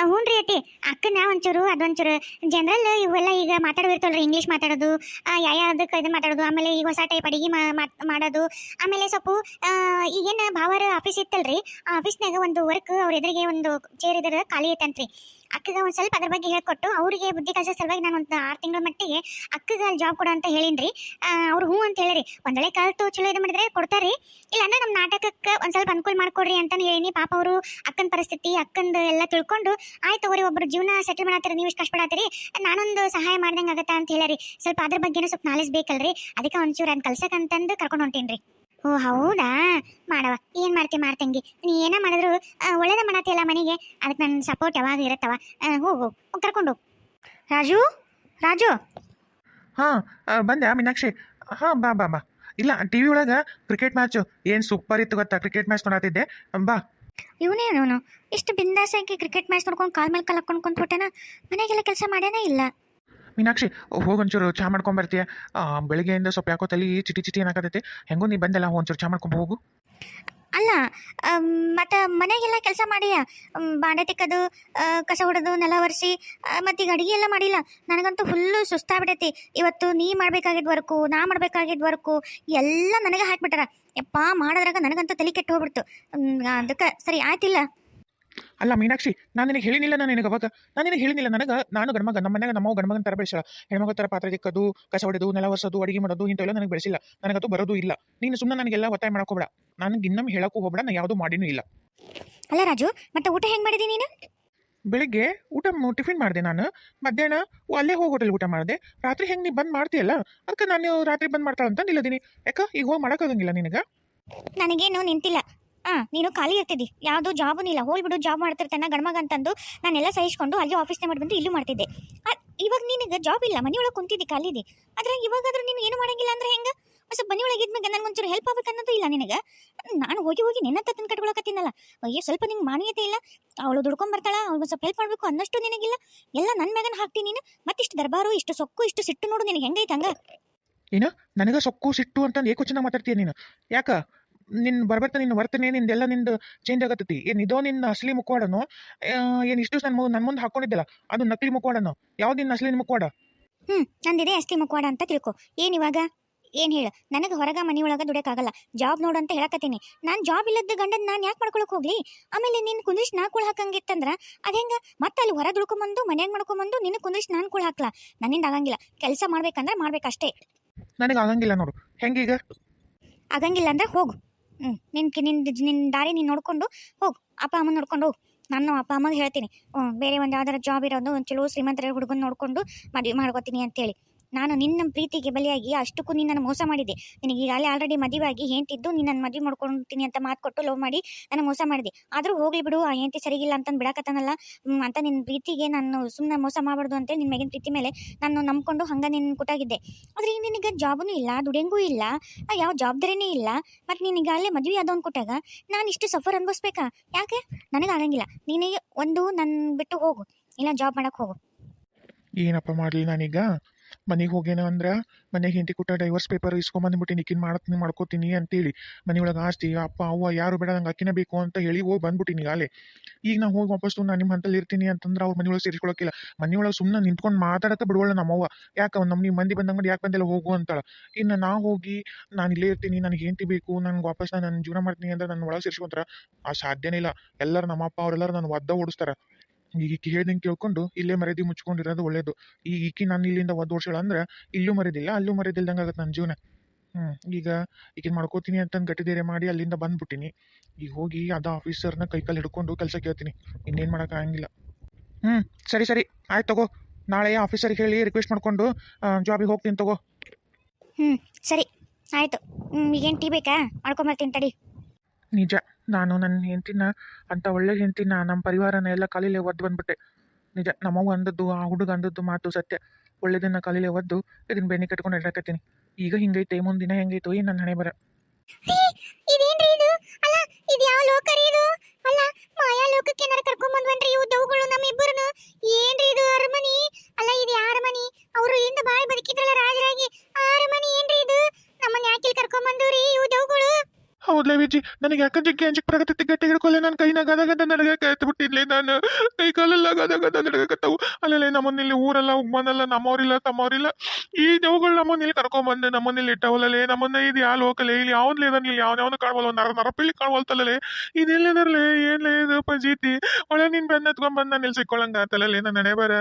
ಹ್ಞೂ ರೀ ಅತ್ತಿ. ಅಕ್ಕನ ಒಂಚೂರು, ಅದೊಂಚೂರು. ಜನರಲ್ ಇವೆಲ್ಲ ಈಗ ಮಾತಾಡೋದಿರ್ತಲ್ರಿ ಇಂಗ್ಲೀಷ್ ಮಾತಾಡೋದು ಯಾವ್ಯಾವ್ದಕ್ಕೆ ಇದು ಮಾತಾಡೋದು, ಆಮೇಲೆ ಈಗ ಹೊಸ ಟೈಪ್ ಅಡಿಗೆ ಮಾಡೋದು. ಆಮೇಲೆ ಸ್ವಲ್ಪ ಈಗೇನು ಭಾವರ ಆಫೀಸ್ ಇತ್ತಲ್ರಿ, ಆ ಆಫೀಸ್ನಾಗ ಒಂದು ವರ್ಕ್ ಅವ್ರ ಎದುರಿಗೆ ಒಂದು ಚೇರ್ ಇದ್ರೆ ಖಾಲಿ ಐತಂತ್ರಿ. ಅಕ್ಕಗ ಒಂದು ಸ್ವಲ್ಪ ಅದ್ರ ಬಗ್ಗೆ ಹೇಳ್ಕೊಟ್ಟು ಅವರಿಗೆ ಬುದ್ಧಿ ಕಲಿಸೋ ಸಲುವಾಗಿ ನಾನು ಒಂದು ಆರು ತಿಂಗಳ ಮಟ್ಟಿಗೆ ಅಕ್ಕಗೆ ಅಲ್ಲಿ ಜಾಬ್ ಕೊಡು ಅಂತ ಹೇಳಿನ್ರಿ. ಅವ್ರು ಹ್ಞೂ ಅಂತ ಹೇಳಿರಿ. ಒಂದೊಳ್ಳೆ ಕಲ್ತು ಚಲೋ ಇದು ಮಾಡಿದ್ರೆ ಕೊಡ್ತಾರೆ ಇಲ್ಲ ಅಂದ್ರೆ ನಮ್ಮ ನಾಟಕಕ್ಕೆ ಒಂದು ಸ್ವಲ್ಪ ಅನುಕೂಲ ಮಾಡ್ಕೊಡ್ರಿ ಅಂತ ಹೇಳಿನಿ. ಪಾಪ ಅವರು ಅಕ್ಕನ ಪರಿಸ್ಥಿತಿ, ಅಕ್ಕಂದು ಎಲ್ಲ ತಿಳ್ಕೊಂಡು, ಆಯ್ತು ತಗೋರಿ, ಒಬ್ರು ಜೀವನ ಸೆಟಲ್ ಮಾಡತ್ತೀರಿ, ನೀವು ಇಷ್ಟು ಕಷ್ಟಪಡತ್ತೀರಿ, ನಾನೊಂದು ಸಹಾಯ ಮಾಡ್ದಂಗೆ ಆಗತ್ತಾ? ಅಂತ ಹೇಳಿರಿ. ಸ್ವಲ್ಪ ಅದ್ರ ಬಗ್ಗೆನೂ ಸ್ವಲ್ಪ ನಾಲೆಜ್ ಬೇಕಲ್ರಿ. ಅದಕ್ಕೆ ಒಂಚೂರು ಅದ್ ಕಲ್ಸಕ್ಕಂತಂದು ಕರ್ಕೊಂಡು ಹೊಂಟೀನ್ರಿ. ಓ ಹೌದಾ? ಮಾಡವ ಏನು ಮಾಡ್ತಿ ಮಾಡ್ತಂಗಿ? ನೀ ಏನ ಮಾಡಿದ್ರು ಒಳ್ಳೇದ ಮಾಡತ್ತಿಲ್ಲ ಮನೆಗೆ? ಅದಕ್ಕೆ ನನ್ನ ಸಪೋರ್ಟ್ ಯಾವಾಗ ಇರತ್ತವ? ಹೋಗ್ ಕರ್ಕೊಂಡು ಹೋಗು. ರಾಜು ರಾಜು. ಹಾಂ ಬಂದೆ ಮೀನಾಕ್ಷಿ. ಹಾಂ ಬಾ ಬಾ ಬಾ. ಇಲ್ಲ ಟಿ ವಿ ಒಳಗೆ ಕ್ರಿಕೆಟ್ ಮ್ಯಾಚು ಏನು ಸೂಪರ್ ಇತ್ತು ಗೊತ್ತಾ? ಕ್ರಿಕೆಟ್ ಮ್ಯಾಚ್ ನೋಡತ್ತಿದ್ದೆ ಬಾ. ಇವನು ಇಷ್ಟು ಬಿಂದಾಸಾಗಿ ಕ್ರಿಕೆಟ್ ಮ್ಯಾಚ್ ನೋಡ್ಕೊಂಡು ಕಾಲ್ ಮೇಲೆ ಕಾಲ್ ಹಾಕೊಂಡು ಕುಂತ್ಬಿಟ್ಟನ? ಮನೆಗೆಲ್ಲ ಕೆಲಸ ಮಾಡೇನೇ ಇಲ್ಲ? ಮೀನಾಕ್ಷಿ ಹೋಗೊಂಚೂರು ಚಾ ಮಾಡ್ಕೊಂಬರ್ತೀಯ ಬೆಳಿಗ್ಗೆಯಿಂದ ಸ್ವಲ್ಪ ಯಾಕೋ ತಲೆ ಚಿಟಿ ಚಿಟಿ ಏನಾಗತೈತಿ? ಹೆಂಗೋ ನೀ ಬಂದಲ್ಲ, ಒಂಚೂರು ಚಾ ಮಾಡ್ಕೊಂಡು ಹೋಗು. ಅಲ್ಲ ಮತ್ತು ಮನೆಗೆಲ್ಲ ಕೆಲಸ ಮಾಡಿಯ? ಬಾಂಡೆ ತಿಕ್ಕದು ಕಸ ಹೊಡೆದು, ನೆಲ ಒರೆಸಿ ಮತ್ತು ಈಗ ಅಡುಗೆ ಎಲ್ಲ ಮಾಡಿಲ್ಲ. ನನಗಂತೂ ಫುಲ್ಲು ಸುಸ್ತಾಗ್ಬಿಟ್ಟೈತಿ ಇವತ್ತು ನೀ ಮಾಡಬೇಕಾಗಿದ್ದ ವರ್ಕು, ನಾ ಮಾಡಬೇಕಾಗಿದ್ದ ವರ್ಕು, ಎಲ್ಲ ನನಗೆ ಹಾಕ್ಬಿಟ್ಟಾರ. ಯಪ್ಪ, ಮಾಡೋದ್ರಾಗ ನನಗಂತೂ ತಲೆ ಕೆಟ್ಟು ಹೋಗ್ಬಿಡ್ತು. ಅದಕ್ಕೆ ಸರಿ, ಆಯ್ತಿಲ್ಲ. ಅಲ್ಲ ಮೀನಾಕ್ಷಿ ನಾನು ನಿನಗೆ ಹೇಳಿನಿಲ್ಲ ನಾನು ನಿನಗೆ ಅವಾಗ. ನಾನು ನಿನಗೆ ಹೇಳಿನಿಲ್ಲ. ನನಗೆ ನಾನು ಗಣಮಗ ನಮ್ಮ ಮನೆಯಾಗ ನಮ್ಮ ಗಂಡ್ಮಗನ ಥರ ಬೆಳೆಸಲ್ಲ. ಹೆಣ್ಮಗ ಥರ ಪಾತ್ರೆ ದಿಕ್ಕದು ಕಸ ಹೊಡೆದು ನೆಲ ಒರೆಸೋದು ಅಡುಗೆ ಮಾಡೋದು ಇಂಥವೆಲ್ಲ ನನಗೆ ಬೆಳೆಸಿಲ್ಲ. ನನಗದು ಬರೋದು ಇಲ್ಲ. ನೀನು ಸುಮ್ಮನೆ ನನಗೆಲ್ಲ ಒತ್ತಾಯ ಮಾಡ್ಕೋಬೇಡ ನನಗೆ ಇನ್ನೊಮ್ಮೆ ಹೇಳಕ್ಕೂ ಹೋಗಬೇಡ ನಾನು ಯಾವುದು ಮಾಡಿನೂ ಇಲ್ಲ. ಅಲ್ಲ ರಾಜು ಮತ್ತೆ ಊಟ ಹೆಂಗೆ ಮಾಡಿದಿ ನೀನು? ಬೆಳಿಗ್ಗೆ ಊಟ ಟಿಫಿನ್ ಮಾಡಿದೆ ನಾನು. ಮಧ್ಯಾಹ್ನ ಅಲ್ಲೇ ಹೋಗಿ ಹೋಟೆಲ್ ಊಟ ಮಾಡಿದೆ. ರಾತ್ರಿ ಹೆಂಗೆ ನೀ ಬಂದ್ ಮಾಡ್ತೀಯಲ್ಲ ಅದಕ್ಕೆ ನಾನು ರಾತ್ರಿ ಬಂದ್ ಮಾಡ್ತಾಳಂತ ನಿಲ್ಲದೀನಿ. ಯಾಕ ಈಗ ಹೋಗಿ ಮಾಡೋಕ್ಕಾಗಂಗಿಲ್ಲ ನಿನಗೆ? ನನಗೇನು ನಿಂತಿಲ್ಲ. ಆ ನೀನು ಖಾಲಿ ಇರ್ತಿದ್ದಿ. ಯಾವುದೋ ಜಾಬೂ ಇಲ್ಲ ಹೋಲ್ ಬಿಡು ಜಾಬ್ ಮಾಡ್ತಿರ್ತೇನೆ ಗಣಮಗ ಅಂತಂದು ನಾನೆಲ್ಲ ಸಹಿಸ್ಕೊಂಡು ಅಲ್ಲಿ ಆಫೀಸ್ನೇ ಮಾಡಿ ಬಂದು ಇಲ್ಲೂ ಮಾಡ್ತಿದ್ದೆ. ಇವಾಗ ನಿನಗೆ ಜಾಬ್ ಇಲ್ಲ? ಮನೆಯೊಳಗೆ ಕುಂತಿದ್ದಿ ಖಾಲಿದಿ ಆದರೆ ಇವಾಗಾದ್ರೂ ನೀನು ಏನು ಮಾಡಂಗಿಲ್ಲ ಅಂದ್ರೆ ಹೆಂಗೆ? ಸ್ವಲ್ಪ ಮನೆಯೊಳಗೆ ಇದ್ಮೇಲೆ ನನಗೊಂಚೂರು ಹೆಲ್ಪ್ ಆಗ್ಬೇಕನ್ನೋದು ಇಲ್ಲ ನಿನಗೆ? ನಾನು ಹೋಗಿ ಹೋಗಿ ನಿನ್ನ ತಂದು ಕಟ್ಕೊಳಕತ್ತೀನಲ್ಲ ಅಯ್ಯೋ, ಸ್ವಲ್ಪ ನಿಂಗೆ ಮಾನ್ಯತೆ ಇಲ್ಲ. ಅವಳು ದುಡ್ಕೊಂಡು ಬರ್ತಾಳ ಅವ್ಳಿಗೆ ಸ್ವಲ್ಪ ಹೆಲ್ಪ್ ಮಾಡಬೇಕು ಅನ್ನಷ್ಟು ನಿನಗಿಲ್ಲ. ಎಲ್ಲ ನನ್ನ ಮ್ಯಾಗನ ಹಾಕ್ತೀನಿ ನೀನು. ಮತ್ತಿಷ್ಟು ದರ್ಬಾರು, ಇಷ್ಟು ಸೊಕ್ಕು, ಇಷ್ಟು ಸಿಟ್ಟು ನೋಡು, ನಿನಗೆ ಹೆಂಗೈತೆ ಹಂಗ? ಏನು, ನನಗೆ ಸೊಕ್ಕು, ಸಿಟ್ಟು ಅಂತಂದು ಏಕೋಚನ ಮಾತಾಡ್ತೀಯ ನೀನು? ಯಾಕ? ನಿನ್ನ ಬರ್ಬರ್ತ ನಿನ್ನ ವರ್ತನೆ ನಿಂದೆಲ್ಲ ನಿಂದು ಚೇಂಜ್ ಆಗತ್ತೈತಿ. ಏನು ಇದೋ ನಿನ್ನ ಅಸಲಿ ಮುಖವಾಡನು ಏನು ಇಷ್ಟು ನನ್ನ ನನ್ನ ಮುಂದೆ ಹಾಕೊಂಡಿದ್ದಲ್ಲ ಅದು ನಕಲಿ ಮುಖವಾಡನು? ಯಾವ್ದು ನಿನ್ನ ಅಸಲಿ ಮುಖವಾಡ? ಹ್ಞೂ ನಂದಿದೆ ಅಸಲಿ ಮುಖವಾಡ ಅಂತ ತಿಳ್ಕೊ. ಏನು ಇವಾಗ? ಏನು ಹೇಳು? ನನಗೆ ಹೊರಗ ಮನೆಯೊಳಗೆ ದುಡಿಯೋಕ್ಕಾಗಲ್ಲ ಜಾಬ್ ನೋಡು ಅಂತ ಹೇಳಕತ್ತೀನಿ. ನಾನು ಜಾಬ್ ಇಲ್ಲದ ಗಂಡನ ನಾನು ಯಾಕೆ ಮಾಡ್ಕೊಳಕ್ ಹೋಗ್ಲಿ? ಆಮೇಲೆ ನಿನ್ನ ಕುಂದಿಶ್ ನಾ ಕುಳ್ ಹಾಕಂಗಿತ್ತಂದ್ರ ಅದು ಹೆಂಗೆ? ಮತ್ತೆ ಅಲ್ಲಿ ಹೊರ ದುಡ್ಕೊಂಬಂದು ಮನ್ಯಾಗ ಮಾಡ್ಕೊಂಬಂದು ನಿನ್ನ ಕುಂದಿಶ್ ನಾನು ಕುಳ್ ಹಾಕ್ಲಾ. ನನ್ನಿಂದ ಆಗಂಗಿಲ್ಲ. ಕೆಲಸ ಮಾಡ್ಬೇಕಂದ್ರೆ ಮಾಡ್ಬೇಕಷ್ಟೇ. ನನಗೆ ಆಗಂಗಿಲ್ಲ ನೋಡು. ಹೆಂಗೀಗ? ಆಗಂಗಿಲ್ಲ ಅಂದ್ರೆ ಹೋಗು. ಹ್ಞೂ ನಿನ್ನ ನಿನ್ನ ನಿನ್ನ ದಾರಿ ನೀನು ನೋಡ್ಕೊಂಡು ಹೋಗು. ಅಪ್ಪ ಅಮ್ಮನ ನೋಡ್ಕೊಂಡು ಹೋಗು. ನಾನು ಅಪ್ಪ ಅಮ್ಮಗೆ ಹೇಳ್ತೀನಿ. ಬೇರೆ ಒಂದು ಯಾವ್ದಾರ ಜಾಬ್ ಇರೋದು, ಒಂದು ಚಲೋ ಶ್ರೀಮಂತರ ಹುಡುಗನ ನೋಡ್ಕೊಂಡು ಮದುವೆ ಮಾಡ್ಕೋತೀನಿ ಅಂತೇಳಿ. ನಾನು ನಿನ್ನ ಪ್ರೀತಿಗೆ ಬಲಿಯಾಗಿ ಅಷ್ಟಕ್ಕೂ ನಿನ್ನನ್ನು ಮೋಸ ಮಾಡಿದೆ. ನಿನಗೆ ಈಗಾಗಲೇ ಆಲ್ರೆಡಿ ಮದುವೆ ಆಗಿ ಹೆಂಟಿದ್ದು ನಿನ್ನನ್ನು ನನ್ನ ಮದುವೆ ಮಾಡ್ಕೊಳ್ತೀನಿ ಅಂತ ಮಾತು ಕೊಟ್ಟು ಲವ್ ಮಾಡಿ ನನಗೆ ಮೋಸ ಮಾಡಿದೆ. ಆದರೂ ಹೋಗ್ಲಿ ಬಿಡು, ಆ ಹೆಂಡತಿ ಸರಿಗಿಲ್ಲ ಅಂತಂದು ಬಿಡಕತ್ತಾನಲ್ಲ ಅಂತ ನಿನ್ನ ಪ್ರೀತಿಗೆ ನಾನು ಸುಮ್ಮನೆ ಮೋಸ ಮಾಡಬಾರ್ದು ಅಂತ ನಿನ್ನ ಮೇಗಿನ ಪ್ರೀತಿ ಮೇಲೆ ನಾನು ನಂಬ್ಕೊಂಡು ಹಂಗೆ ನಿನ್ನ ಕುಟಾಗಿದ್ದೆ. ಆದರೆ ಈಗ ನಿನಗೆ ಜಾಬೂ ಇಲ್ಲ, ದುಡಿಯಂಗೂ ಇಲ್ಲ ಯಾವ ಜವಾಬ್ದಾರಿನೇ ಇಲ್ಲ ಮತ್ತು ನಿನಗೆ ಅಲ್ಲೇ ಮದುವೆ ಆದವನ್ ಕೊಟ್ಟಾಗ ನಾನು ಇಷ್ಟು ಸಫರ್ ಅನುಭವಿಸ್ಬೇಕಾ? ಯಾಕೆ? ನನಗೆ ಆಗಂಗಿಲ್ಲ. ನೀನೇ ಒಂದು ನನ್ನ ಬಿಟ್ಟು ಹೋಗು. ಇಲ್ಲ ಜಾಬ್ ಮಾಡೋಕ್ಕೆ ಹೋಗು. ಏನಪ್ಪ ಮಾಡಲಿ ನಾನೀಗ? ಮನೆಗೆ ಹೋಗೇನ ಅಂದ್ರೆ ಮನೆಗೆ ಹಿಂದಿ ಕೊಟ್ಟ ಡೈವರ್ಸ್ ಪೇಪರ್ ಇಸ್ಕೊಂಬಂದ್ಬಿಟ್ಟಿನಿ ಇಕ್ಕಿನ ಮಾಡ್ತೀನಿ ಮಾಡ್ಕೋತೀನಿ ಅಂತೇಳಿ ಮನೆಯೊಳಗೆ ಆಸ್ತಿ, ಅಪ್ಪ, ಅವ್ವ, ಯಾರು ಬೇಡ ನಂಗೆ ಅಕ್ಕಿನ ಬೇಕು ಅಂತ ಹೇಳಿ ಹೋಗಿ ಬಂದ್ಬಿಟ್ಟಿನಿ ಆಗಲೇ ಈಗ ನಾ ಹೋಗಿ ವಾಪಸ್ ನಾನು ನಿಮ್ಮ ಹಂತಲ್ಲಿ ಇರ್ತೀನಿ ಅಂತಂದ್ರೆ ಅವ್ರ ಮನೆಯೊಳಗೆ ಸೇರಿಸ್ಕೊಳಕ್ಕಿಲ್ಲ ಮನೆಯೊಳಗೆ ಸುಮ್ಮನೆ ನಿಂತ್ಕೊಂಡು ಮಾತಾಡಕ್ಕೆ ಬಿಡುವಳ ನಮ್ಮವ್ವ. ಯಾಕೆ ಅವ್ನು ನಮ್ಮ ಮಂದಿ ಬಂದಂಗೆ ಯಾಕೆ ಬಂದೆಲ್ಲ ಹೋಗು ಅಂತಾಳೆ. ಇನ್ನು ನಾ ಹೋಗಿ ನಾನು ಇಲ್ಲೇ ಇರ್ತೀನಿ ನನಗೆ ಹೆಂಡತಿ ಬೇಕು, ನನಗೆ ವಾಪಸ್ ನಾನು ನನ್ನ ಜೀವನ ಮಾಡ್ತೀನಿ ಅಂದ್ರೆ ನನ್ನ ಒಳಗೆ ಸೇರಿಸ್ಕೊಂತಾರ. ಆ ಸಾಧ್ಯನೇ ಇಲ್ಲ. ಎಲ್ಲರೂ ನಮ್ಮ ಅಪ್ಪ ಅವರೆಲ್ಲರೂ ನಾನು ಒದ್ದ ಓಡಿಸ್ತಾರ. ಈಗ ಈಕಿ ಹೇಳ್ದಂಗೆ ಕೇಳ್ಕೊಂಡು ಇಲ್ಲೇ ಮರ್ಯಾದೆ ಮುಚ್ಕೊಂಡಿರೋದು ಒಳ್ಳೇದು. ಈಗ ಈಕಿ ನಾನು ಇಲ್ಲಿಂದ ಒಂದು ವರ್ಷ ಅಂದ್ರೆ ಇಲ್ಲೂ ಮರೆದಿಲ್ಲ ಅಲ್ಲೂ ಮರೆದಿಲ್ದಂಗೆ ಆಗತ್ತೆ ನನ್ನ ಜೀವನ. ಹ್ಞೂ ಈಗ ಈಗಿನ ಮಾಡ್ಕೋತೀನಿ ಅಂತಂದು ಗಟ್ಟಿದೇರೆ ಮಾಡಿ ಅಲ್ಲಿಂದ ಬಂದ್ಬಿಟ್ಟಿನಿ. ಈಗ ಹೋಗಿ ಅದ ಆಫೀಸರ್ನ ಕೈಕಾಲು ಹಿಡ್ಕೊಂಡು ಕೆಲಸ ಕೇಳ್ತೀನಿ. ಇನ್ನೇನು ಮಾಡೋಕ್ಕಾಗಂಗಿಲ್ಲ ಹ್ಞೂ ಸರಿ ಸರಿ. ಆಯ್ತು ತಗೋ. ನಾಳೆ ಆಫೀಸರ್ಗೆ ಹೇಳಿ ರಿಕ್ವೆಸ್ಟ್ ಮಾಡ್ಕೊಂಡು ಜಾಬಿಗೆ ಹೋಗ್ತೀನಿ ತಗೋ. ಹ್ಞೂ ಸರಿ. ಆಯಿತು. ಈಗೇನು ಟೀ ಬೇಕಾ? ಮಾಡ್ಕೊಂಬರ್ತೀನಿ ತಡಿ. ನಿಜ. ನಾನು ನನ್ನ ಹೆಂಡತಿನ, ಅಂತ ಒಳ್ಳೆ ಹೆಂಡತಿನ ನಮ್ಮ ಪರಿವಾರನ ಎಲ್ಲ ಕಾಲಿಲೆ ಒದ್ದು ಬಂದ್ಬಿಟ್ಟೆ. ನಿಜ, ನಮ್ಮವ್ವ ಅಂದದ್ದು, ಆ ಹುಡುಗ ಅಂದದ್ದು ಮಾತು ಸತ್ಯ. ಒಳ್ಳೆದನ್ನ ಕಾಲಿಲೆ ಒದ್ದು ಇದನ್ನ ಬೆನ್ನಿ ಕಟ್ಕೊಂಡು ಇಡಕತ್ತೀನಿ. ಈಗ ಹಿಂಗೈತೆ, ಮುಂದಿನ ಹೆಂಗೈತೋ ಏನು ನನ್ನ ಹಣೆ ಬರ ಇದು? ಅರಮನಿ? ಅಲ್ಲ, ಇದು ಯಾರ ಮನಿ ಅವರು ಇಂದ ಬಾಳಿ ಬದುಕಿದ್ರಲ್ಲ ರಾಜರಾಗಿ ಅರಮನಿ ಏನ್ರಿ ಹೋದ್ಲೆ ವಿಜಿ, ನನಗೆ ಯಾಕೆ ಜಿಗ್ಗಿ ಅಂಜಿಕ್ ಪ್ರಗತಿ ಗಟ್ಟಿ ಹಿಡ್ಕೊಲ್ಲ ನನ್ನ ಕೈನ ಗದಗದ ಗದ ನಡಗಕ್ಕೆ ಎತ್ತು ಬಿಟ್ಟಿದ್ಲೆ ನಾನು. ಕೈ ಕಾಲೆಲ್ಲ ಗದ ಗದ ಅಲ್ಲಲ್ಲೇ ಅಲ್ಲೇ ನಮ್ಮನ್ನ ಇಲ್ಲಿ ಊರೆಲ್ಲ ಬಂದಲ್ಲ ನಮ್ಮವ್ರಿಲ್ಲ, ತಮ್ಮವ್ರಿಲ್ಲ. ಈ ದೇವುಗಳು ನಮ್ಮನ್ನ ಇಲ್ಲಿ ಕರ್ಕೊಂಬಂದು ನಮ್ಮನ್ನ ಇಲ್ಲಿ ಇಟ್ಟವಲ್ಲೇ ನಮ್ಮನ್ನ ಇದು ಯಾವ ಲೋಕಲೆ ಇಲ್ಲಿ ಯಾವ್ದು ಇಲ್ಲಿ, ಯಾವ ಯಾವ್ದು ಕಾಣವಲ್ಲ ನರ ನರಪಿಲ್ಲಿ ಕಾಣವಲ್ತಲ್ಲೇ ಇದೆಲ್ಲದರ್ಲೆ ಏನ್ಲೇ ಇದು ಪಜೀತಿ? ಒಳ್ಳೆ ನಿನ್ ಬೆನ್ನ ಎತ್ಕೊಂಡ್ ಬಂದ್ ನಾನು ಇಲ್ಲಿ ಆತಲ್ಲೇ ನನ್ನ ನಡೆ ಬರ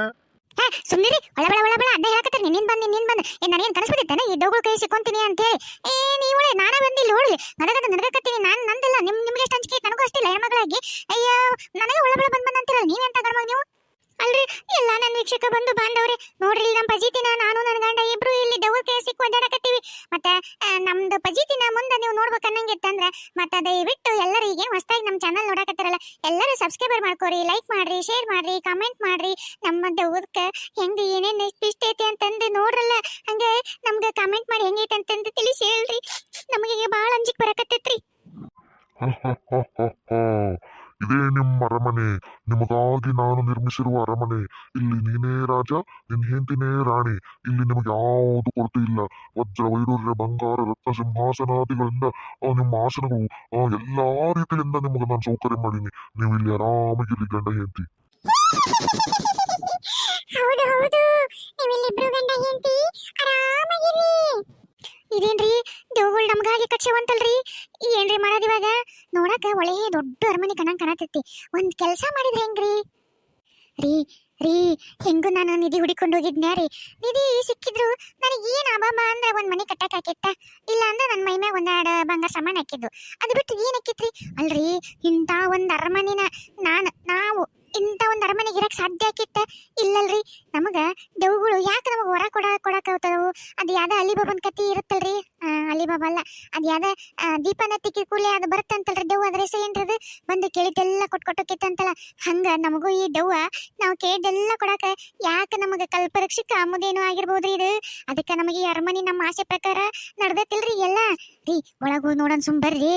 ಹಾ ಸುಮ್ಮನೆ ಒಳ ಒಳಬಳ ಒಳ ಒಳ. ಅಡ್ಡ ಹೇಳಕತ್ತಾರೆ. ನಿನ್ನಿಂದ ಬಂದು ನಿನ್ನಿಂದ ಬಂದು. ಏ ನನಗೇನು ಕನಸ್ಬಿಟ್ಟಿದ್ದೇನೆ ಈ ಡೋಗಳು ಕೈ ಸಿಕ್ಕೊಂತೀನಿ ಅಂತೇಳಿ. ಏ ನೀವಳೆ ನಾನೇ ಬಂದು ಇಲ್ಲಿ ನೋಡ್ಲಿ ನಡಗದ, ನಡಗಕತ್ತೀನಿ. ನಾನು ನಂದಲ್ಲ. ನಿಮ್, ನಿಮ್ಗೆ ಎಷ್ಟು ಹಂಚಿಕೆ ನನಗೂ ಅಷ್ಟಿಲ್ಲ. ಹೆಣ್ಮಗಳಾಗಿ. ಅಯ್ಯೋ, ನನಗೆ ಒಳ ಒಳ ಬಂದ್ ಬಂದಂತಿರಲ್ಲ ನೀವೆಂತ ಗಣಮಗ್ ನೀವು? ಅಲ್ರಿ? ಎಲ್ಲ ನನ್ನ ವೀಕ್ಷಕ ಬಂದು ಬಾಂಧವ್ರೆ. ನೋಡ್ರಿ ನಮ್ಮ ಪಜೀತಿನ, ನಾನು ನನ್ನ ಗಂಡ ಇಬ್ರು ಇಲ್ಲಿ ಡೌಲ್ ಕೈ ಸಿಕ್ಕು ಅಡ್ಡಾಡಕತ್ತೀವಿ ಮತ್ತೆ ನಮ್ದು ಪಜೀತಿನ ಮುಂದೆ ನೀವು ನೋಡ್ಬೇಕು ಅನ್ನಂಗಿತ್ತಂದ್ರೆ, ಮತ್ತೆ ದಯವಿಟ್ಟು ಎಲ್ಲರೂ ಈಗೇನು ಹೊಸದಾಗಿ ನಮ್ಮ ಚಾನಲ್ ನೋಡಕತ್ತಿರಲ್ಲ, ಎಲ್ಲರೂ ಸಬ್ಸ್ಕ್ರೈಬರ್ ಮಾಡ್ಕೋರಿ ಲೈಕ್ ಮಾಡ್ರಿ ಶೇರ್ ಮಾಡ್ರಿ ಕಮೆಂಟ್ ಮಾಡ್ರಿ. ನಮ್ಮ ದೌದಕ್ಕೆ ಹೆಂಗೆ ಏನೇನು ಇಷ್ಟ ಐತಿ ಅಂತಂದು ನೋಡ್ರಲ್ಲ. ಹಂಗೆ ನಮ್ಗೆ ಕಮೆಂಟ್ ಮಾಡಿ ಹೆಂಗೈತೆ ಅಂತಂದು ತಿಳಿಸಿ ಹೇಳ್ರಿ. ನಮಗೆ ಭಾಳ ಅಂಜಿಕ್ ಬರಕತ್ತೈತ್ರಿ. ಇದೇ ನಿಮ್ಮ ಅರಮನೆ. ನಿಮಗಾಗಿ ನಾನು ನಿರ್ಮಿಸಿರುವ ಅರಮನೆ. ಇಲ್ಲಿ ನೀನೇ ರಾಜ, ನಿನ್ ಹೆಂಡತಿನೇ ರಾಣಿ. ಇಲ್ಲಿ ನಿಮಗೆ ಯಾವುದು ಕೊರತೆ ಇಲ್ಲ. ವಜ್ರ, ವೈಡೂರ್ಯ, ಬಂಗಾರ, ರತ್ನ, ಸಿಂಹಾಸನಾದಿಗಳಿಂದ ನಿಮ್ಮ ಆಸನಗಳು ಎಲ್ಲಾ ರೀತಿಯಿಂದ ನಿಮಗೆ ನಾನು ಸೌಕರ್ಯ ಮಾಡೀನಿ. ನೀವು ಇಲ್ಲಿ ಆರಾಮಾಗಿರಿ ಗಂಡ ಹೆಂಡತಿ. ಹೌದು ಹೌದು. ನೀವಿಲ್ಲಿಬ್ರು ಗಂಡ ಹೆಂಡತಿ ಆರಾಮಾಗಿರಿ ಇದೇನ್ರಿ? ದೇವುಗಳು ನಮಗಾಗಿ ಕಟ್ಸವಂತಲ್ರಿ ಏನ್ರಿ ಮಾಡೋದು ಇವಾಗ? ನೋಡಕ ಒಳ್ಳೆ ದೊಡ್ಡ ಅರಮನೆ ಕಣಂಗ್ ಕಾಣತೈತಿ ಒಂದ್ ಕೆಲಸ ಮಾಡಿದ್ರೆ ಹೆಂಗ್ರಿ? ರೀ ರೀ, ಹೆಂಗು ನಾನು ನಿಧಿ ಹುಡಿಕೊಂಡು ಹೋಗಿದ್ನ್ಯಾ ರೀ? ನಿಧಿ ಸಿಕ್ಕಿದ್ರು ನನಗೆ ಏನ್ ಅಬಾಬ ಅಂದ್ರೆ ಒಂದ್ ಮನೆ ಕಟ್ಟಕ್ಕೆ ಹಾಕಿತ್ತ? ಇಲ್ಲ ಅಂದ್ರೆ ನನ್ನ ಮೈ ಮ್ಯಾಗ ಒಂದೆರಡು ಬಂಗಾರ ಸಾಮಾನು ಹಾಕಿದ್ದು. ಅದು ಬಿಟ್ಟು ಏನ್ ಹಾಕಿತ್ರಿ? ಅಲ್ರಿ, ಇಂಥ ಒಂದ್ ಅರಮನೆನ ನಾನು, ನಾವು ಇಂಥ ಒಂದು ಅರಮನೆಗೆ ಇರಕ್ಕೆ ಸಾಧ್ಯ ಆಕಿತ್ತ? ಇಲ್ಲಲ್ರಿ. ನಮಗ ದೆವ್ಗಳು ಯಾಕೆ ನಮಗೆ ಹೊರ ಕೊಡ ಕೊಡಕ್ಕಾಗ್ತದವು ಅದು ಯಾವ್ದ ಅಲಿಬಾಬನ್ ಕತಿ ಇರುತ್ತಲ್ರಿ? ಅಲಿಬಾಬ ಅಲ್ಲ. ಅದು ಯಾವ್ದ ದೀಪನ ತಿಕ್ಕಿ ಕೂಲೆ ಅದು ಬರುತ್ತಂತಲ್ರಿ ದೆವ್ವ. ಅದ್ರ ಹೆಸರು ಏನ್ರಿ ಅದು ಬಂದು ಕೇಳಿದ್ದೆಲ್ಲ ಕೊಟ್ ಹಂಗೆ ನಮಗೂ ಈ ದೆವ್ವ ನಾವು ಕೇಳಿದ್ದೆಲ್ಲ ಕೊಡಕ್ಕೆ ಯಾಕೆ ನಮಗ ಕಲ್ಪರಕ್ಷಕ ಅಮ್ಮದೇನು ಆಗಿರ್ಬೋದ್ರಿ ಇದು? ಅದಕ್ಕೆ ನಮಗೆ ಈ ಅರಮನೆ ನಮ್ಮ ಆಸೆ ಪ್ರಕಾರ ನಡ್ದತಿಲ್ರಿ ಎಲ್ಲ. ರೀ, ಒಳಗೆ ನೋಡೋಣ ಸುಮ್ ಬರ್ರಿ.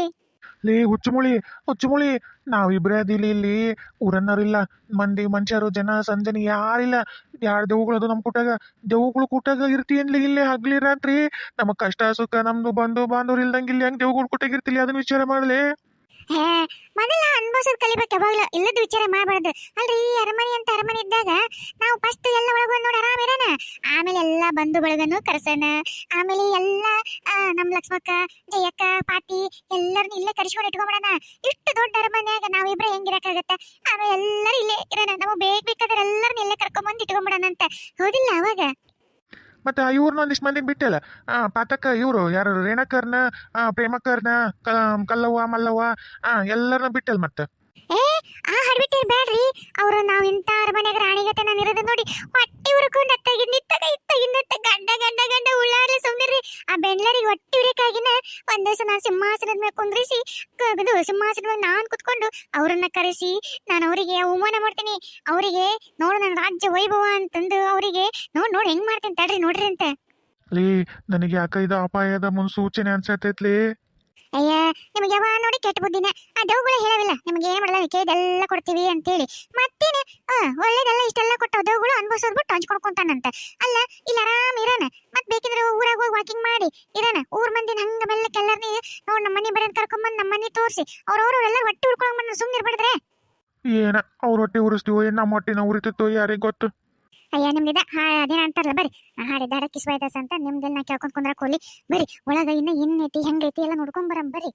ಲೇ, ಹುಚ್ಚುಮುಳಿ ಹುಚ್ಚುಮುಳಿ, ನಾವಿಬ್ರೆ ಅದಿಲ್ಲ ಇಲ್ಲಿ. ಊರನ್ನೋರಿಲ್ಲ. ಮಂದಿ ಮನುಷ್ಯರು ಜನ, ಸಂಜನಿ, ಯಾರಿಲ್ಲ. ಯಾರು ದೆವ್ಗಳು ಅದು ನಮ್ಮ ಕೂಟಾಗ? ದೆವ್ಗಳು ಕೂಟಾಗ ಇರ್ತೀನಿ ಇಲ್ಲಿ ಹಗ್ಲಿ ರಾತ್ರಿ. ನಮಗ್ ಕಷ್ಟ, ಸುಖ, ನಮ್ದು ಬಂದು, ಬಾಂಧವ್ರು ಇಲ್ದಂಗೆ ಇಲ್ಲಿ ಹೆಂಗ್ ದೆವ್ಗಳು ಕೂಟಾಗ ಇರ್ತಿಲ್ಲ ಅದನ್ನ ವಿಚಾರ ಮಾಡಲಿ. ಮೊದಲ ಅನುಭವಿಸೋದು ಕಲಿಬೇಕು, ಯಾವಾಗ್ಲೂ ಇಲ್ಲದ ವಿಚಾರ ಮಾಡಬಾರ್ದು. ಅಲ್ರಿ, ಅರಮನೆ ಅಂತ ಅರಮನೆ ಇದ್ದಾಗ ನಾವು ಫಸ್ಟ್ ಎಲ್ಲ ಒಳಗೆ ನೋಡಿ ಆರಾಮ ಇರೋಣ ಆಮೇಲೆ ಎಲ್ಲ ಬಂಧು ಬಳಗನು ಕರ್ಸೋಣ. ಆಮೇಲೆ ಎಲ್ಲ ನಮ್ಮ ನಮ್ ಲಕ್ಷ್ಮಕ್ಕ, ಜಯಕ್ಕ, ಪಾಟಿ ಎಲ್ಲರನ್ನು ಇಲ್ಲೇ ಕರ್ಸ್ಕೊಂಡು ಇಟ್ಕೊಂಡ್ಬಿಡೋಣ ಇಷ್ಟು ದೊಡ್ಡ ಅರಮನೆಯಾಗ ನಾವಿಬ್ರೆ ಹೆಂಗಿರಕ್ಕಾಗತ್ತೆ? ಆಮೇಲೆ ಎಲ್ಲರೂ ಇಲ್ಲೇ ಇರೋಣ. ನಾವು ಬೇಕಾದ್ರೆ ಎಲ್ಲರನ್ನ ಇಲ್ಲೇ ಕರ್ಕೊಂಬಂದು ಇಟ್ಕೊಂಡ್ಬಿಡೋಣ ಅಂತ. ಹೌದಿಲ್ಲ ಅವಾಗ? ಮತ್ತೆ ಇವ್ರನ್ನ ಒಂದಿಷ್ಟು ಮಂದಿಗೆ ಬಿಟ್ಟಿಲ್ಲ. ಪಾತಕ ಇವರು, ಯಾರು ರೇಣಕರ್ನ ಪ್ರೇಮಕರ್ನ ಕಲ್ಲವ್ವ, ಮಲ್ಲವ್ವ ಎಲ್ಲರನ್ನ ಬಿಟ್ಟಲ್ ಮತ್ತೆ. ಏ, ಆ ಹಡ್ಬಿಟ್ಟಿರ್ ಬೇಡ್ರಿ ಅವ್ರ ನಾವ್ ಇಂತ ಅರಮನೆಗ ರಾಣಿಗತೆ ನಾನು ಇರೋದು ನೋಡಿ ಹೊಟ್ಟಿ ಉರ್ಕೊಂಡು ಅತ್ತಾಗಿಂದ ಇತ್ತಾಗ ಇತ್ತಾಗಿಂದ ಇತ್ತ ಗಡ್ಡ ಗಡ್ಡ ಗಡ್ಡ ಉಳ್ಳಾಡ್ಲಿ ಸುಮ್ನಿರ್ರಿ. ಆ ಬೆಂಡ್ಲರಿಗೆ ಹೊಟ್ಟಿ ಉರಿಕಾಗಿನ ಒಂದ್ ದಿವಸ ನಾನು ಸಿಂಹಾಸನದ ಮೇಲೆ ಕುಂದ್ರಿಸಿ ಇದು ಸಿಂಹಾಸನದ ಮೇಲೆ ನಾನ್ ಕುತ್ಕೊಂಡು ಅವ್ರನ್ನ ಕರೆಸಿ, ನಾನು ಅವರಿಗೆ ಅವಮಾನ ಮಾಡ್ತೀನಿ. ಅವರಿಗೆ ನೋಡು ನನ್ನ ರಾಜ್ಯ ವೈಭವ ಅಂತಂದು ಅವರಿಗೆ ನೋಡ್ ನೋಡಿ ಹೆಂಗ್ ಮಾಡ್ತೀನಿ ತಡ್ರಿ ನೋಡ್ರಿ ಅಂತ. ಲೇ, ನನಗೆ ಯಾಕ ಇದು ಅಪಾಯದ ಮುನ್ಸೂಚನೆ ಅನ್ಸತೈತ್ಲಿ. ಅಯ್ಯ, ನಿಮಗೆ ಯಾವ ನೋಡಿ ಕೆಟ್ಟ ಬುದ್ಧಿನ. ಆ ದೌಗಳು ಹೇಳವಿಲ್ಲ ನಿಮ್ಗೆ ಏನು ಮಾಡಲ್ಲ ಕೇಳಿದೆಲ್ಲ ಕೊಡ್ತೀವಿ ಅಂತೇಳಿ. ಮತ್ತೇನೆ ಒಳ್ಳೇದೆಲ್ಲ, ಇಷ್ಟೆಲ್ಲ ಕೊಟ್ಟ ದೌಗಳು ಅನ್ಭವಿಸೋದ್ ಬಿಟ್ಟು ಹಂಚ್ಕೊಡ್ಕೊಂತಾನಂತ ಅಲ್ಲ, ಇಲ್ಲಿ ಆರಾಮ್ ಇರೋಣ. ಮತ್ತೆ ಬೇಕಿದ್ರೆ ಊರಾಗ ಹೋಗಿ ವಾಕಿಂಗ್ ಮಾಡಿ. ಇರೋಣ, ಊರ್ ಮಂದಿನ ಹಂಗ ಮೇಲೆ ಕೆಲ್ಲರ್ನಿ ನೋಡಿ ನಮ್ಮ ಮನೆ ಬರೋದ್ ಕರ್ಕೊಂಬಂದ್ ನಮ್ಮ ಮನೆ ತೋರಿಸಿ. ಅವ್ರವ್ರು ಎಲ್ಲ ಹೊಟ್ಟೆ ಉಳ್ಕೊಳಂಗ್ ಬಂದು ಸುಮ್ಮನೆ ಏನ, ಅವ್ರ ಹೊಟ್ಟೆ ಉರಿಸ್ತೀವೋ, ಏನ್ ನಮ್ಮ ಹೊಟ್ಟೆನ ಉರಿತಿತ್ತು ಯಾರಿಗೆ ಗೊತ್ತು? ಅಯ್ಯ, ನಿಮ್ದಿದ ಹಾ, ಅದೇನ ಅಂತಾರಲ್ಲ, ಬರ್ರಿ. ಹಾಡಿದಾರ ಕಿಸ್ವಾಯ್ದಾಸ ಅಂತ ನಿಮ್ದೆಲ್ಲ ನಾ ಕೇಳ್ಕೊಂಡ್ ಕುಂದ್ರಕ್ ಹೋಗ್ಲಿ. ಬರ್ರಿ, ಒಳಗ ಇನ್ನ ಏನೈತಿ ಹೆಂಗೈತಿ ಎಲ್ಲ ನೋಡ್ಕೊಂಡ್ ಬರಂ ಬರ್ರಿ.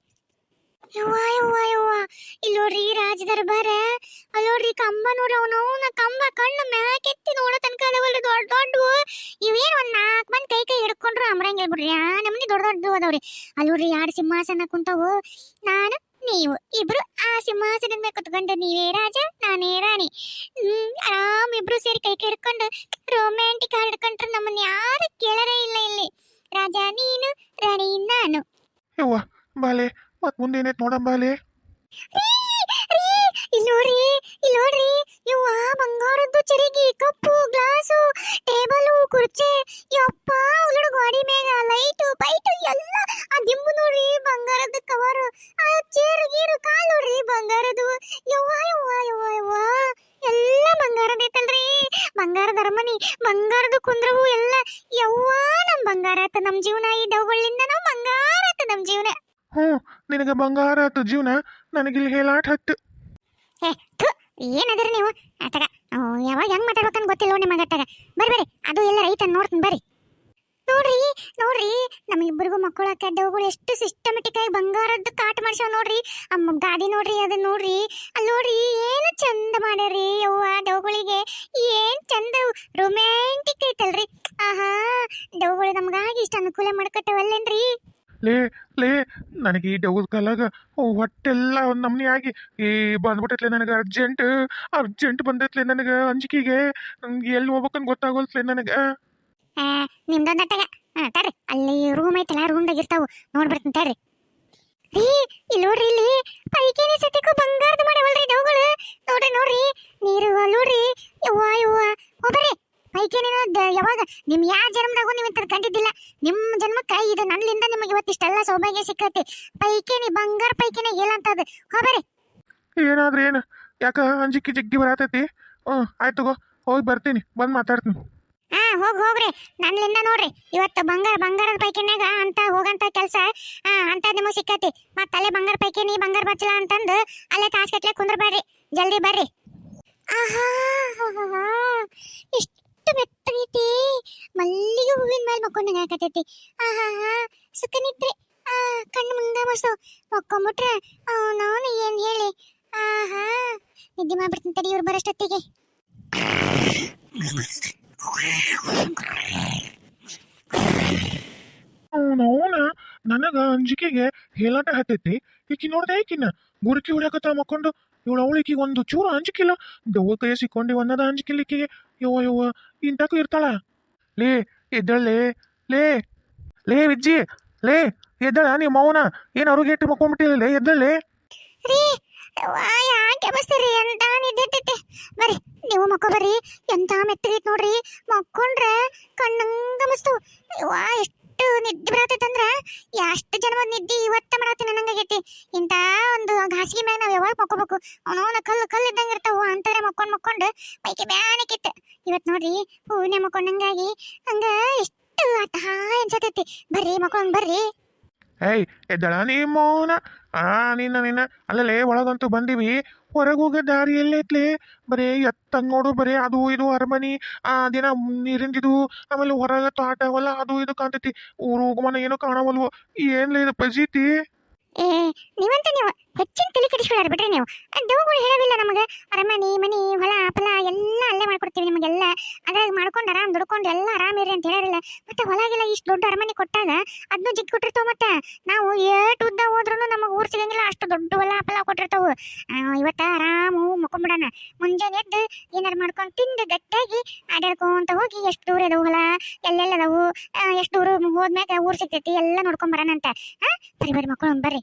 ಯವ್ವಾ ಯವ್ವಾ ಯವ್ವಾ. ಇಲ್ಲಿ ನೋಡ್ರಿ ರಾಜ ದರ್ಬಾರ. ಅಲ್ಲಿ ನೋಡ್ರಿ, ಕಂಬ ನೋಡ್ರಿ ಅವನು. ಅವನ ಕಂಬ ಕಣ್ಣು ಮ್ಯಾಕೆತ್ತಿ ನೋಡೋ ತನಕ ಅದಾವಲ್ರಿ ದೊಡ್ಡ ದೊಡ್ಡವು. ಇವೇನು ಒಂದು ನಾಲ್ಕು ಮಂದಿ ಕೈ ಕೈ ಹಿಡ್ಕೊಂಡ್ರು, ಅಮ್ರಂಗ್ ಬಿಡ್ರಿ ಆ ನಮ್ನಿ ದೊಡ್ಡ ದೊಡ್ಡವು ಅದಾವ್ರಿ. ಅಲ್ಲಿ ನೋಡ್ರಿ ಎರಡು ಸಿಂಹಾಸನ ಕುಂತಾವು. ನಾನು ನೀವು ಇಬ್ರು ಆ ಸಿಂಹಾಸನದ ಮೇಲೆ ಕುತ್ಕೊಂಡು ನೀವೇ ರಾಜ ನಾನೇ ರಾಣಿ. ಆರಾಮ್ ಇಬ್ರು ಸೇರಿ ಕೈ ಹಿಡ್ಕೊಂಡು ರೊಮ್ಯಾಂಟಿಕ್ ಹಾಡ್ಕೊಂಡ್ರೆ ನಮ್ಮನ್ನ ಯಾರು ಕೇಳರೇ ಇಲ್ಲ ಇಲ್ಲಿ. ರಾಜ ನೀನು ರಾಣಿ ನಾನು. ಯವ್ವ ಬಾಲೆ ಮತ್ ಬಾಲೆ. ಬಂಗಾರದ್ದು ಚರಿಗೆ ನಿನಗೆ ಬಂಗಾರ ಆತು ಜೀವನ ನನಗಿಲ್ಲಿ ಹೇಳಾಟ್ ಹತ್ತು. ಏ ನೀವು? ಆತಗ ಯಾವಾಗ ಹೆಂಗ್ ಮಾತಾಡ್ಬೇಕಂತ ಗೊತ್ತಿಲ್ಲ ನಿಮಗೆ ಅತ್ತಾಗ ಬರ್ರಿ ಬರ್ರಿ, ಅದು ಎಲ್ಲ ರೈತ ನೋಡ್ತೀನಿ, ಬರ್ರಿ. ನೋಡ್ರಿ ನೋಡ್ರಿ, ನಮ್ಮ ಇಬ್ಬರಿಗೂ ಮಕ್ಕಳು ಡೌಗಳು ಎಷ್ಟು ಸಿಸ್ಟಮೆಟಿಕ್ ಆಗಿ ಬಂಗಾರದ್ದು ಕಾಟ್ ಮಾಡ್ಸ್ಯಾವ ನೋಡ್ರಿ. ಅಮ್ಮ, ಗಾದಿ ನೋಡ್ರಿ ಅದನ್ನ ನೋಡ್ರಿ. ಅಲ್ಲಿ ನೋಡ್ರಿ, ಏನು ಚಂದ ಮಾಡ್ಯಾರಿ ಅವ್ವ ದೌಗಳಿಗೆ ಏನ್ ಚಂದ ರೊಮ್ಯಾಂಟಿಕ್ ಐತಲ್ರಿ. ಆಹಾ ದೌಗಳು ನಮಗಾಗಿ ಇಷ್ಟ ಅನುಕೂಲ ಮಾಡ್ಕೊಟ್ಟವಲ್ಲೇನ್ರಿ? ಲೇ ಲೇ ನನಗೆ ಈ ಡೌಲ್ ಕಾಲಾಗ ಹೊಟ್ಟೆಲ್ಲ ಒಂದು ನಮ್ನಿ ಆಗಿ ಈ ಬಂದ್ಬಿಟ್ಟೈತ್ಲೆ ನನಗೆ ಅರ್ಜೆಂಟ್ ಅರ್ಜೆಂಟ್ ಬಂದೈತ್ಲೆ ನನಗೆ ಅಂಜಿಕೆಗೆ. ನಂಗೆ ಎಲ್ಲಿ ಹೋಗ್ಬೇಕಂತ ಗೊತ್ತಾಗೋಲ್ತ್ಲೆ ನನಗೆ. ಆ, ನಿಮ್ದೊಂದ್ ಅಟ್ಟಗ. ತಡ್ರಿ ತರ್ರಿ ಅಲ್ಲಿ ರೂಮ್ ಐತಲ್ಲ ರೂಮ್ದಾಗ ಇರ್ತಾವು. ನೋಡ್ಬಿಡ್ತೀನಿ ತಡ್ರಿ. ರೀ ಇಲ್ಲಿ ನೋಡ್ರಿ ಇಲ್ಲಿ ಪೈಕೇನೆ ಸತ್ಯಕ್ಕೂ ಬಂಗಾರದ ಮಾಡ್ಯಾವಲ್ರಿ ಡೌಗಳು. ನೋಡ್ರಿ ನೋಡ್ರಿ ನೀರು ನೋಡ್ರಿ. ಯವ್ವ ಯವ್ವ ಹೋಗ್ಬರ್ರಿ. ಪೈಕೇನೆ ಯಾವಾಗ ನಿಮ್ ಯಾವ ಜನ್ಮದಾಗೂ ನೀವು ಇಂಥದ್ದು ಕಂಡಿದ್ದಿಲ್ಲ. ನಿಮ್ ಜನ್ಮಕ್ಕ ಇದು ನನ್ನಿಂದ ನಿಮಗೆ ಇವತ್ತಿಷ್ಟೆಲ್ಲ ಸೌಭಾಗ್ಯ ಸಿಕ್ಕತಿ. ಪೈಕೇನಿ ಬಂಗಾರ ಪೈಕಿನ ಏನಂತದ ಹೋಗ್ಬರ್ರಿ ಏನಾದ್ರೆ ಏನು? ಯಾಕ ಅಂಜಿಕ್ಕಿ ಜಗ್ಗಿ ಬರತೈತಿ? ಹ್ಞೂ ಆಯ್ತು ಗೋ ಹೋಗಿ ಬರ್ತೀನಿ. ಬಂದು ಮಾತಾಡ್ತೀನಿ. ಹಾ ಹೋಗಿ ಹೋಗ್ರಿ. ನನ್ನಿಂದ ನೋಡ್ರಿ. ಇವತ್ತು ಬಂಗಾರ ಬಂಗಾರದ ಪೈಕಿನಾಗ ಅಂತ ಹೋಗಂತ ಕೆಲಸ ಹಾ ಅಂತ ನಿಮಗೆ ಸಿಕ್ಕತಿ. ಮತ್ತೆ ಅಲ್ಲೇ ಬಂಗಾರ ಪೈಕಿನಿ ಬಂಗಾರ ಬಚ್ಚಲ ಅಂತಂದು ಅಲ್ಲೇ ತಾಸ್ಗಟ್ಲೆ ಕುಂದ್ರಬೇಡ್ರಿ. ಜಲ್ದಿ ಬರ್ರಿ. ಆಹಾ ಆಹಾಹಾ. ಎಷ್ಟು ಮೆತ್ತಗೈತಿ ಮಲ್ಲಿಗೆ ಹೂವಿನ ಮೇಲೆ ಮಕ್ಕೊಂಡು ಹಾಕತೈತಿ. ಆಹಾ ಸುಖನಿದ್ರೆ. ಆ, ಕಣ್ಣು ಮುಂದೆ ಮಸ್ತು ಮಕ್ಕೊಂಬಿಟ್ರೆ ನಾನು ಏನು ಹೇಳಿ? ಆಹಾ, ನಿದ್ದೆ ಮಾಡ್ಬಿಡ್ತೀನಿ ತಡಿ ಇವ್ರು ಬರೋಷ್ಟೊತ್ತಿಗೆ. ಅವನ ನನಗೆ ಅಂಜಿಕೆಗೆ ಹೇಳಾಟ ಹತ್ತೈತಿ. ಈಕಿ ನೋಡ್ದೆ ಈಕಿನ ಗುರುಕಿ ಹೊಡ್ಯಾಕತ್ತ ಮಕ್ಕೊಂಡು. ಇವಳು ಅವಳಿಗೆ ಒಂದು ಚೂರು ಅಂಜಿಕಿಲ್ಲ. ದವ್ವ ಕೈ ಸಿಕ್ಕೊಂಡು ಒಂದದ ಅಂಜಿಕಿಲಿಕ್ಕಿಗೆ ಯೋ ಯವ್ವ ಇಂತಕ್ಕೂ ಇರ್ತಾಳ. ಲೇ, ಎದ್ದಳೆ ಲೇ ಲೇ ವಿಜ್ಜಿ, ಲೇ, ಎದ್ದಳ ನಿಮ್ಮ ಮೌನ ಏನು ಅವ್ರಿಗೆ ಎಟ್ಟು ಮಕ್ಕೊಂಡ್ಬಿಟ್ಟಿಲ್ಲ ಎದ್ದಳೆ ಯಾಕೆ ಬಸ್ತೀರಿ ಎಂತ ನಿದ್ದೈತೈತೆ ಬರ್ರಿ, ನೀವು ಮಕ್ಕೋ ಬರ್ರಿ ಎಂತ ಮೆತ್ತಗೈತ್ ನೋಡ್ರಿ. ಮಕ್ಕೊಂಡ್ರೆ ಕಣ್ಣಂಗ ಮಸ್ತು. ವಾ ಎಷ್ಟು ನಿದ್ದೆ ಬರತೈತಂದ್ರ ಎಷ್ಟು ಜನ್ಮದ ನಿದ್ದೆ ಇವತ್ತ ಮಾಡತ್ತೆ ನನಗಾಗೈತಿ ಇಂತ ಒಂದು ಹಾಸಿಗೆ ಮ್ಯಾಗ ನಾವು ಯಾವಾಗ ಮಕ್ಕೋಬೇಕು? ಅವನವನ ಕಲ್ಲು ಕಲ್ಲು ಇದ್ದಂಗ ಇರ್ತಾವ ಅಂತಾರೆ ಮಕ್ಕೊಂಡ್ ಮಕ್ಕೊಂಡು ಮೈಕೆ ಬ್ಯಾನಕ್ಕಿತ್ತು ಇವತ್ ನೋಡ್ರಿ ಹೂವಿನ ಮಕ್ಕೊಂಡಂಗಾಗಿ ಹಂಗ ಎಷ್ಟು ಹಾ ಅನ್ಸತೈತಿ. ಬರ್ರಿ ಮಕ್ಕೊಂಡ್ ಬರ್ರಿ. ಏಯ್, ಎದ್ದಳ ನೀ ಮೌನ? ಆ, ನಿನ್ನ ನಿನ್ನ. ಅಲ್ಲಲ್ಲೇ ಒಳಗಂತೂ ಬಂದೀವಿ. ಹೊರಗೆ ಹೋಗೋ ದಾರಿ ಎಲ್ಲೈತ್ಲೆ. ಬರೀ ಎತ್ತಂಗ್ ನೋಡು, ಬರೇ ಅದು ಇದು ಅರಮನಿ. ಆ ದಿನ ನೀರಿಂದಿದು, ಆಮೇಲೆ ಹೊರಗೆ ತೋಟ ಹೊಲ ಅದು ಇದು ಕಾಣ್ತೈತಿ. ಊರು ಮನೆ ಏನೋ ಕಾಣವಲ್ವು. ಏನ್ಲೇ ಇದು ಪಜೀತಿ? ಏ, ನೀವಂತ ನೀವು ಹೆಚ್ಚಿನ ತಲೆ ಕೆಡಿಸ್ಕೊಳ್ಳಾರ ಬಿಡ್ರಿ ನೀವು. ದೇವಗಳು ಹೇಳೋದಿಲ್ಲ ನಮಗೆ. ಅರಮನೆ ಮನಿ, ಹೊಲ ಫಲ ಎಲ್ಲ ಅಲ್ಲೇ ಮಾಡ್ಕೊಡ್ತೀವಿ ನಿಮಗೆಲ್ಲ. ಅದ್ರಾಗ ಮಾಡ್ಕೊಂಡು ಆರಾಮ್ ದುಡ್ಕೊಂಡು ಎಲ್ಲ ಆರಾಮ್ ಇರಿ ಅಂತ ಹೇಳೋದಿಲ್ಲ. ಮತ್ತೆ ಹೊಲಗೆಲ್ಲ ಇಷ್ಟು ದೊಡ್ಡ ಅರಮನೆ ಕೊಟ್ಟಾಗ ಅದನ್ನು ಜಿಗ್ ಕೊಟ್ಟಿರ್ತಾವ ಮತ್ತೆ. ನಾವು ಏಟ್ ಉದ್ದ ಹೋದ್ರೂ ಊರ್ ಸಿಗಂಗಿಲ್ಲ ಅಷ್ಟು ದೊಡ್ಡ ಹೊಲ ಫಲ ಕೊಟ್ಟಿರ್ತಾವು ಇವತ್ತ ಆರಾಮು ಮುಕೊಂಬಿಡಣ. ಮುಂಜಾನೆ ಎದ್ದು ಏನಾರು ಮಾಡ್ಕೊಂಡು ತಿಂದು ಗಟ್ಟಿಯಾಗಿ ಆಡಾಡ್ಕೊಂತ ಹೋಗಿ ಎಷ್ಟು ದೂರ ಅದಾವು ಹೊಲ, ಎಲ್ಲೆಲ್ಲ ಅದಾವು ಎಷ್ಟು ದೂರ ಹೋದ್ಮ್ಯಾಗ ಊರ್ ಸಿಗ್ತೈತಿ, ಎಲ್ಲ ನೋಡ್ಕೊಂಡ್ ಬರೋಣ ಅಂತ ಹಾ ಬರ್ರಿ ಬರ್ರಿ ಮಕ್ಕಳು ಬರ್ರಿ.